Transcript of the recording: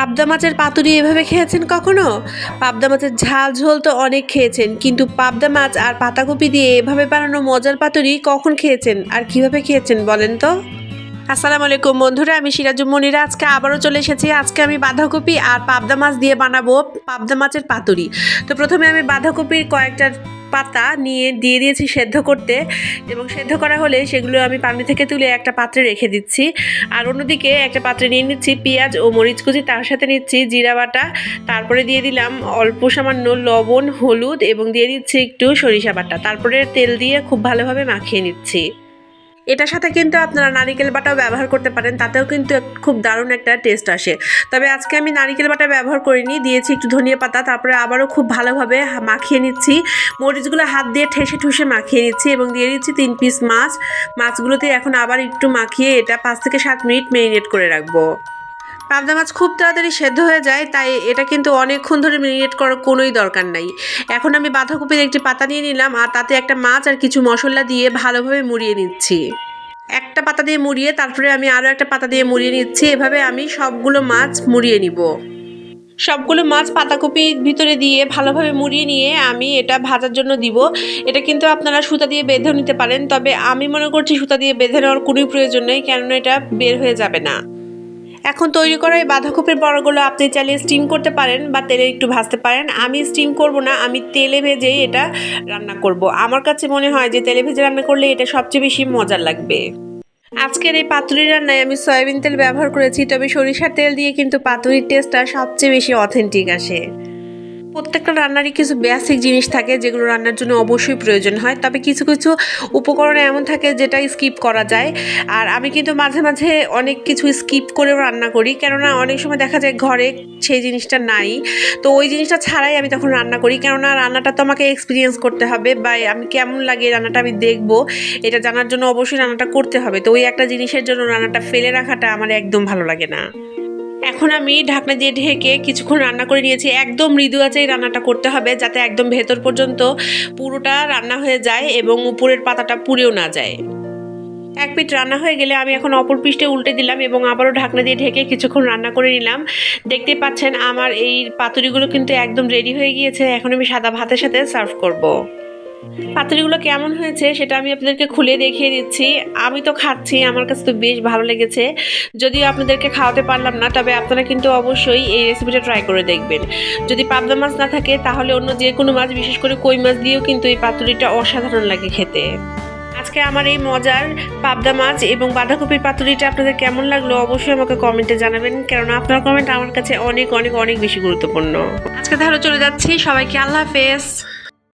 পাবদা মাছের পাতুরি এভাবে খেয়েছেন কখনো? পাবদা মাছের ঝাল ঝোল তো অনেক খেয়েছেন, কিন্তু পাবদা মাছ আর পাতাকপি দিয়ে এভাবে বানানো মজার পাতুরি কখন খেয়েছেন আর কীভাবে খেয়েছেন বলেন তো? আসসালামু আলাইকুম বন্ধুরা, আমি সিরাজুম মনিরা। আজকে আবারও চলে এসেছি। আজকে আমি বাঁধাকপি আর পাবদা মাছ দিয়ে বানাবো পাবদা মাছের পাতুরি। তো প্রথমে আমি বাঁধাকপির কয়েকটা পাতা নিয়ে দিয়ে দিয়েছি সেদ্ধ করতে এবং সেদ্ধ করা হলে সেগুলো আমি পানি থেকে তুলে একটা পাত্রে রেখে দিচ্ছি। আর অন্যদিকে একটা পাত্রে নিয়ে নিচ্ছি পেঁয়াজ ও মরিচ কুচি, তার সাথে নিচ্ছি জিরা বাটা। তারপরে দিয়ে দিলাম অল্প সামান্য লবণ, হলুদ এবং দিয়ে দিচ্ছি একটু সরিষা বাটা। তারপরে তেল দিয়ে খুব ভালোভাবে মাখিয়ে নিচ্ছি। এটার সাথে কিন্তু আপনারা নারিকেল বাটাও ব্যবহার করতে পারেন, তাতেও কিন্তু খুব দারুণ একটা টেস্ট আসে। তবে আজকে আমি নারিকেল বাটা ব্যবহার করিনি, দিয়েছি একটু ধনিয়া পাতা, তারপরে আবারও খুব ভালোভাবে মাখিয়ে নিচ্ছি। মরিচগুলো হাত দিয়ে ঠেসে ঠুসে মাখিয়ে নিচ্ছি এবং দিয়ে দিচ্ছি তিন পিস মাছ। মাছগুলোতে এখন আবার একটু মাখিয়ে এটা পাঁচ থেকে সাত মিনিট মেরিনেট করে রাখব। পাবদা মাছ খুব তাড়াতাড়ি সেদ্ধ হয়ে যায়, তাই এটা কিন্তু অনেকক্ষণ ধরে মেরিনেট করার কোনোই দরকার নাই। এখন আমি বাঁধাকপির একটি পাতা নিয়ে নিলাম, আর তাতে একটা মাছ আর কিছু মশলা দিয়ে ভালোভাবে মুড়িয়ে নিচ্ছি। একটা পাতা দিয়ে মুড়িয়ে, তারপরে আমি আরও একটা পাতা দিয়ে মুড়িয়ে নিচ্ছি, এভাবে আমি সবগুলো মাছ মুড়িয়ে নিব। সবগুলো মাছ পাতাকপির ভিতরে দিয়ে ভালোভাবে মুড়িয়ে নিয়ে আমি এটা ভাজার জন্য দিব। এটা কিন্তু আপনারা সুতা দিয়ে বেঁধেও নিতে পারেন, তবে আমি মনে করছি সুতা দিয়ে বেঁধে নেওয়ার কোনোই প্রয়োজন নেই, কেননা এটা বের হয়ে যাবে না। এখন তৈরি করা এই বাঁধাকপির বড়গুলো আপনি চাইলে স্টিম করতে পারেন বা তেলে একটু ভাজতে পারেন। আমি স্টিম করব না, আমি তেলে ভেজেই এটা রান্না করব। আমার কাছে মনে হয় যে তেলে ভেজে রান্না করলে এটা সবচেয়ে বেশি মজার লাগবে। আজকের এই পাতুরি রান্নায় আমি সয়াবিন তেল ব্যবহার করেছি, তবে সরিষার তেল দিয়ে কিন্তু পাতুরির টেস্টটা সবচেয়ে বেশি অথেন্টিক আসে। প্রত্যেকটা রান্নারই কিছু বেসিক জিনিস থাকে যেগুলো রান্নার জন্য অবশ্যই প্রয়োজন হয়। তবে কিছু কিছু উপকরণ এমন থাকে যেটা স্কিপ করা যায়। আর আমি কিন্তু মাঝে মাঝে অনেক কিছু স্কিপ করেও রান্না করি। কেননা অনেক সময় দেখা যায় ঘরে সেই জিনিসটা নাই। তো ওই জিনিসটা ছাড়াই আমি তখন রান্না করি। কেননা রান্নাটা তো আমাকে এক্সপিরিয়েন্স করতে হবে বা আমি কেমন লাগে রান্নাটা আমি দেখব। এটা জানার জন্য অবশ্যই রান্নাটা করতে হবে। তো ওই একটা জিনিসের জন্য রান্নাটা ফেলে রাখাটা আমার একদম ভালো লাগে না। এখন আমি ঢাকনা দিয়ে ঢেকে কিছুক্ষণ রান্না করে নিয়েছি। একদম মৃদু আঁচেই রান্নাটা করতে হবে যাতে একদম ভেতর পর্যন্ত পুরোটা রান্না হয়ে যায় এবং উপরের পাতাটা পুড়েও না যায়। এক পিঠ রান্না হয়ে গেলে আমি এখন অপর পিঠে উল্টে দিলাম এবং আবারও ঢাকনা দিয়ে ঢেকে কিছুক্ষণ রান্না করে নিলাম। দেখতে পাচ্ছেন আমার এই পাতুরিগুলো কিন্তু একদম রেডি হয়ে গিয়েছে। এখন আমি সাদা ভাতের সাথে সার্ভ করব। পাতুরিগুলো কেমন হয়েছে সেটা আমি আপনাদেরকে খুলে দেখিয়ে দিচ্ছি। আমি তো খাচ্ছি, আমার কাছে তো বেশ ভালো লেগেছে। যদিও আপনাদেরকে খাওয়াতে পারলাম না, তবে আপনারা কিন্তু অবশ্যই এই রেসিপিটা ট্রাই করে দেখবেন। যদি পাবদা মাছ না থাকে, তাহলে অন্য যে কোনো মাছ, বিশেষ করে কই মাছ দিয়েও কিন্তু এই পাতুরিটা অসাধারণ লাগে খেতে। আজকে আমার এই মজার পাবদা মাছ এবং বাঁধাকপির পাতুরিটা আপনাদের কেমন লাগল অবশ্যই আমাকে কমেন্টে জানাবেন। কেননা আপনার কমেন্ট আমার কাছে অনেক অনেক অনেক বেশি গুরুত্বপূর্ণ। আজকে তাহলে চলে যাচ্ছি। সবাইকে আল্লাহ হাফেজ।